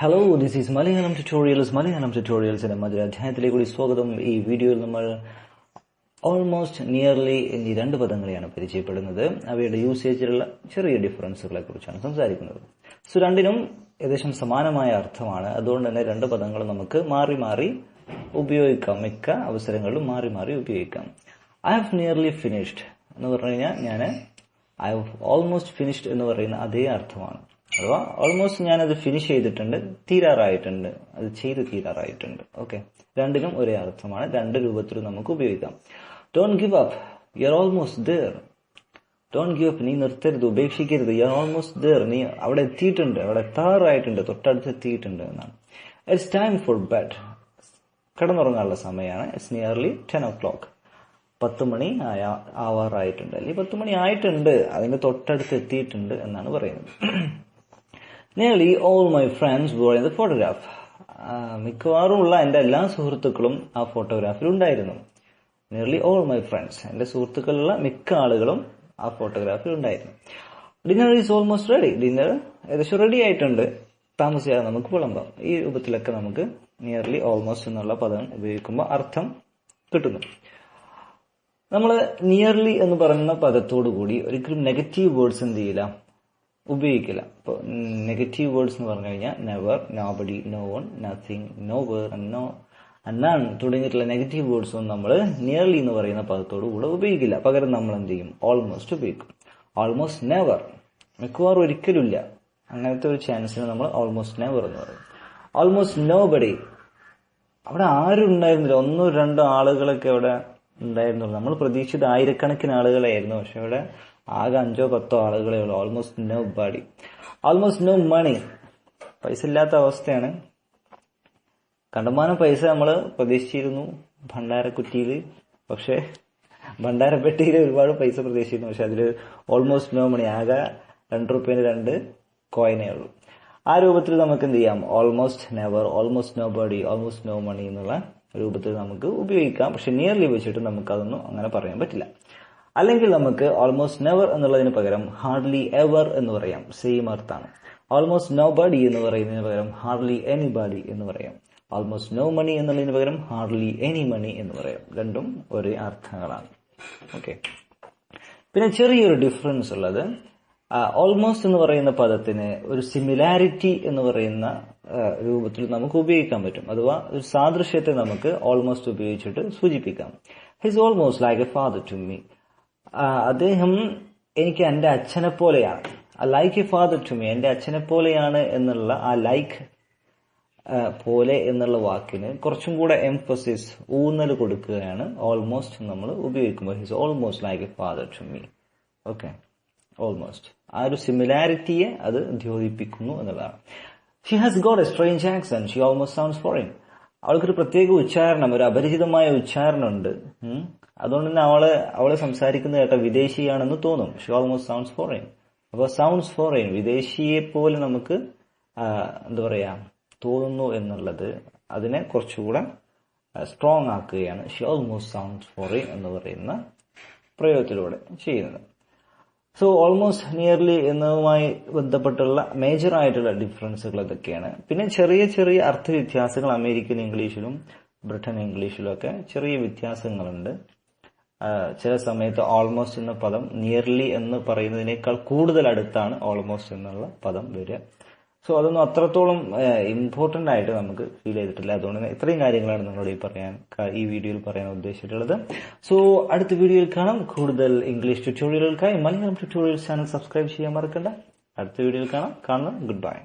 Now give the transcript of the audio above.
Hello this is Malayalam tutorials Malayalam ട്യൂട്ടോറിയൽസിന്റെ മറ്റൊരു അധ്യായത്തിലേക്ക് കൂടി സ്വാഗതം. ഈ വീഡിയോയിൽ നമ്മൾ ഓൾമോസ്റ്റ് നിയർലി എന്നീ രണ്ട് പദങ്ങളെയാണ് പരിചയപ്പെടുന്നത്. അവയുടെ യൂസേജിലുള്ള ചെറിയ ഡിഫറൻസുകളെ കുറിച്ചാണ് സംസാരിക്കുന്നത്. സോ രണ്ടിനും ഏകദേശം സമാനമായ അർത്ഥമാണ്. അതുകൊണ്ട് തന്നെ രണ്ട് പദങ്ങൾ നമുക്ക് മാറി മാറി ഉപയോഗിക്കാം. മിക്ക അവസരങ്ങളിലും മാറി മാറി ഉപയോഗിക്കാം. ഐ ഹാവ് നിയർലി ഫിനിഷ്ഡ് എന്ന് പറഞ്ഞു കഴിഞ്ഞാൽ ഞാൻ ഐ ഹാവ് ഓൾമോസ്റ്റ് ഫിനിഷ്ഡ് എന്ന് പറയുന്ന അതേ അർത്ഥമാണ്. അഥവാ ഓൾമോസ്റ്റ് ഞാനത് ഫിനിഷ് ചെയ്തിട്ടുണ്ട് തീരാറായിട്ടുണ്ട്. അത് ചെയ്ത് തീരാറായിട്ടുണ്ട്. ഓക്കെ രണ്ടിനും ഒരേ അർത്ഥമാണ്. രണ്ട് രൂപത്തിലും നമുക്ക് ഉപയോഗിക്കാം. Don't give up you are almost there don't give up നീ നിർത്തരുത്. ഉപേക്ഷിക്കരുത്. യു ആർ ഓൾമോസ്റ്റ് ദർ നീ അവിടെ എത്തിയിട്ടുണ്ട്. അവിടെ എത്താറായിട്ടുണ്ട്. തൊട്ടടുത്ത് എത്തിയിട്ടുണ്ട് എന്നാണ്. ഇറ്റ്സ് ടൈം ഫോർ ബെഡ് കിടന്നുറങ്ങാനുള്ള സമയമാണ്. It's nearly ten o'clock പത്ത് മണി ആയ ആവാറായിട്ടുണ്ട്. അല്ലെങ്കിൽ പത്ത് മണി ആയിട്ടുണ്ട്. അതിന്റെ തൊട്ടടുത്ത് എത്തിയിട്ടുണ്ട് എന്നാണ് പറയുന്നത്. Nearly all my friends were in the photograph മിക്കവാറും ഉള്ള എന്റെ എല്ലാ സുഹൃത്തുക്കളും ആ ഫോട്ടോഗ്രാഫിൽ ഉണ്ടായിരുന്നു നിയർലി ഓൾ മൈ ഫ്രണ്ട്സ് എന്റെ സുഹൃത്തുക്കളുള്ള മിക്ക ആളുകളും ആ ഫോട്ടോഗ്രാഫിൽ ഉണ്ടായിരുന്നു dinner is almost ready dinner ഏകദേശം റെഡി ആയിട്ടുണ്ട്. താമസിയാതെ നമുക്ക് വിളമ്പാം. ഈ രൂപത്തിലൊക്കെ നമുക്ക് നിയർലി ഓൾമോസ്റ്റ് എന്നുള്ള പദം ഉപയോഗിക്കുമ്പോൾ അർത്ഥം കിട്ടുന്നു. നമ്മൾ നിയർലി എന്ന് പറയുന്ന പദത്തോടു കൂടി ഒരിക്കലും നെഗറ്റീവ് വേർഡ്സ് എന്ത് ചെയ്യില്ല? ഉപയോഗിക്കില്ല. ഇപ്പോൾ നെഗറ്റീവ് വേർഡ്സ് എന്ന് പറഞ്ഞു കഴിഞ്ഞാൽ never nobody no one nothing nowhere no അന്നാണ് തുടങ്ങിയിട്ടുള്ള നെഗറ്റീവ് വേർഡ്സ് ഒന്നും നമ്മൾ നിയർലി എന്ന് പറയുന്ന പദത്തോടു കൂടെ ഉപയോഗിക്കില്ല. പകരം നമ്മൾ എന്ത് ചെയ്യും? ഓൾമോസ്റ്റ് ഉപയോഗിക്കും. ഓൾമോസ്റ്റ് നെവർ മിക്കവാറും ഒരിക്കലുമില്ല. അങ്ങനത്തെ ഒരു ചാൻസിന് നമ്മൾ ഓൾമോസ്റ്റ് നെവർ എന്ന് പറയും. ഓൾമോസ്റ്റ് നോ ബഡി അവിടെ ആരും ഉണ്ടായിരുന്നില്ല ഒന്നോ രണ്ടോ ആളുകളൊക്കെ അവിടെ ഉണ്ടായിരുന്നുള്ളൂ. നമ്മൾ പ്രതീക്ഷിച്ചത് ആയിരക്കണക്കിന് ആളുകളായിരുന്നു. പക്ഷെ ഇവിടെ ആകെ അഞ്ചോ പത്തോ ആളുകളേ ഉള്ളൂ. Almost nobody almost no money പൈസ ഇല്ലാത്ത അവസ്ഥയാണ്. കണ്ടമാനം പൈസ നമ്മൾ പ്രതീക്ഷിച്ചിരുന്നു ഭണ്ഡാരക്കുറ്റിയിൽ പക്ഷെ ഭണ്ഡാരപ്പെട്ടിയിൽ ഒരുപാട് പൈസ പ്രതീക്ഷിച്ചിരുന്നു. പക്ഷെ അതിൽ ഓൾമോസ്റ്റ് നോ മണി ആകെ രണ്ട് റുപ്യേന് രണ്ട് കോയിനേ ഉള്ളൂ. ആ രൂപത്തിൽ നമുക്ക് എന്ത് ചെയ്യാം? Almost never almost nobody almost no money എന്നുള്ള രൂപത്തിൽ നമുക്ക് ഉപയോഗിക്കാം. പക്ഷെ നിയർലി വെച്ചിട്ട് നമുക്ക് അതൊന്നും അങ്ങനെ പറയാൻ പറ്റില്ല. അല്ലെങ്കിൽ നമുക്ക് ഓൾമോസ്റ്റ് നെവർ എന്നുള്ളതിന് പകരം ഹാർഡ്ലി എവർ എന്ന് പറയാം. സെയിം അർത്ഥാണ് ഓൾമോസ്റ്റ് നോ ബഡി എന്ന് പറയുന്നതിന് പകരം ഹാർഡ്ലി എനി ബഡി എന്ന് പറയാം. ഓൾമോസ്റ്റ് നോ മണി എന്നുള്ളതിന് പകരം ഹാർഡ്ലി എനി മണി എന്ന് പറയാം. രണ്ടും ഒരേ അർത്ഥങ്ങളാണ്. ഓക്കെ പിന്നെ ചെറിയൊരു ഡിഫറൻസ് ഉള്ളത് ഓൾമോസ്റ്റ് എന്ന് പറയുന്ന പദത്തിന് ഒരു സിമിലാരിറ്റി എന്ന് പറയുന്ന രൂപത്തിൽ നമുക്ക് ഉപയോഗിക്കാൻ പറ്റും. അഥവാ ഒരു സാദൃശ്യത്തെ നമുക്ക് ഓൾമോസ്റ്റ് ഉപയോഗിച്ചിട്ട് സൂചിപ്പിക്കാം. He's almost like a father to me അദ്ദേഹം എനിക്ക് എന്റെ അച്ഛനെ പോലെയാണ്. Like a father to me എന്റെ അച്ഛനെ പോലെയാണ് എന്നുള്ള ആ ലൈക്ക് പോലെ എന്നുള്ള വാക്കിന് കുറച്ചും കൂടെ എംഫസിസ് ഊന്നൽ കൊടുക്കുകയാണ് ഓൾമോസ്റ്റ് നമ്മൾ ഉപയോഗിക്കുമ്പോൾ. He's almost like a father to me okay almost ആ ഒരു സിമിലാരിറ്റിയെ അത് ദ്യോതിപ്പിക്കുന്നു എന്നുള്ളതാണ്. She has got a strange accent she almost sounds foreign അവൾക്കൊരു പ്രത്യേക ഉച്ചാരണം ഒരു അപരിചിതമായ ഉച്ചാരണമുണ്ട്. അതുകൊണ്ട് തന്നെ അവൾ അവൾ സംസാരിക്കുന്ന കേട്ട വിദേശിയാണെന്ന് തോന്നും. ഷി ഓൾമോസ്റ്റ് സൗണ്ട്സ് ഫോറിൻ അപ്പോൾ സൗണ്ട്സ് ഫോറിൻ വിദേശിയെ പോലെ നമുക്ക് എന്താ പറയാ തോന്നുന്നു എന്നുള്ളത് അതിനെ കുറച്ചുകൂടെ സ്ട്രോങ് ആക്കുകയാണ്. ഷി ഓൾമോസ്റ്റ് സൗണ്ട്സ് ഫോറിൻ എന്ന് പറയുന്ന പ്രയോഗത്തിലൂടെ ചെയ്യുന്നത്. സോ ഓൾമോസ്റ്റ് നിയർലി എന്നതുമായി ബന്ധപ്പെട്ടുള്ള മേജർ ആയിട്ടുള്ള ഡിഫറൻസുകൾ ഇതൊക്കെയാണ്. പിന്നെ ചെറിയ ചെറിയ അർത്ഥ വ്യത്യാസങ്ങൾ അമേരിക്കൻ ഇംഗ്ലീഷിലും ബ്രിട്ടൻ ഇംഗ്ലീഷിലും ഒക്കെ ചെറിയ വ്യത്യാസങ്ങളുണ്ട്. ചില സമയത്ത് ഓൾമോസ്റ്റ് എന്ന പദം നിയർലി എന്ന് പറയുന്നതിനേക്കാൾ കൂടുതൽ അടുത്താണ് ഓൾമോസ്റ്റ് എന്നുള്ള പദം വരിക. സോ അതൊന്നും അത്രത്തോളം ഇമ്പോർട്ടന്റ് ആയിട്ട് നമുക്ക് ഫീൽ ചെയ്തിട്ടില്ല. അതുകൊണ്ട് ഇത്രയും കാര്യങ്ങളാണ് നിങ്ങളോട് ഈ പറയാൻ ഈ വീഡിയോയിൽ പറയാൻ ഉദ്ദേശിച്ചിട്ടുള്ളത്. സോ അടുത്ത വീഡിയോയിൽ കാണാം. കൂടുതൽ ഇംഗ്ലീഷ് ട്യൂട്ടോറിയലുകൾക്കായി മലയാളം ട്യൂട്ടോറിയൽ ചാനൽ സബ്സ്ക്രൈബ് ചെയ്യാൻ മറക്കണ്ട. അടുത്ത വീഡിയോയിൽ കാണാം. കാണുന്നു ഗുഡ് ബൈ